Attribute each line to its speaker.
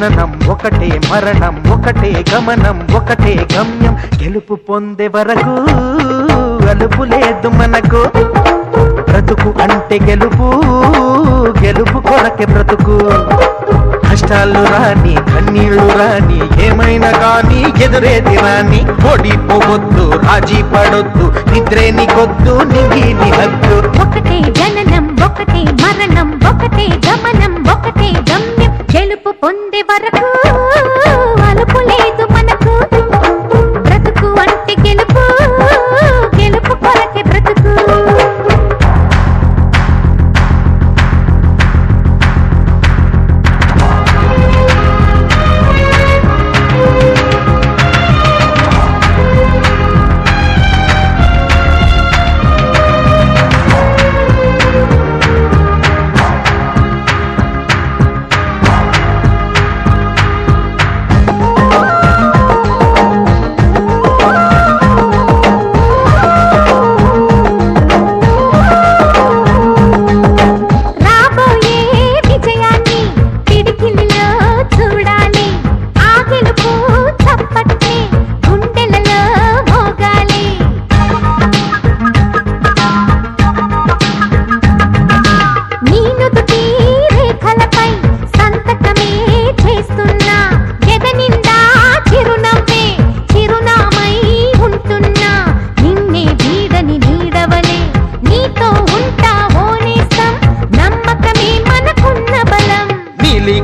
Speaker 1: ఒకటే మరణం ఒకటే గమనం ఒకటే గమ్యం. గెలుపు పొందే వరకు అలుపు లేదు మనకు. బ్రతుకు అంటే గెలుపు గెలుపు కొరకే బ్రతుకు. కష్టాలు రాని కన్నీళ్ళు రాని ఏమైనా కానీ ఎదురేది రాని. ఓడిపోవద్దు రాజీ పడొద్దు నిద్రే నీకొద్దు నిధి నిహద్దు
Speaker 2: ఒకటే జననం ఒకటే మరణం ఒకటే గెలుపు పొందే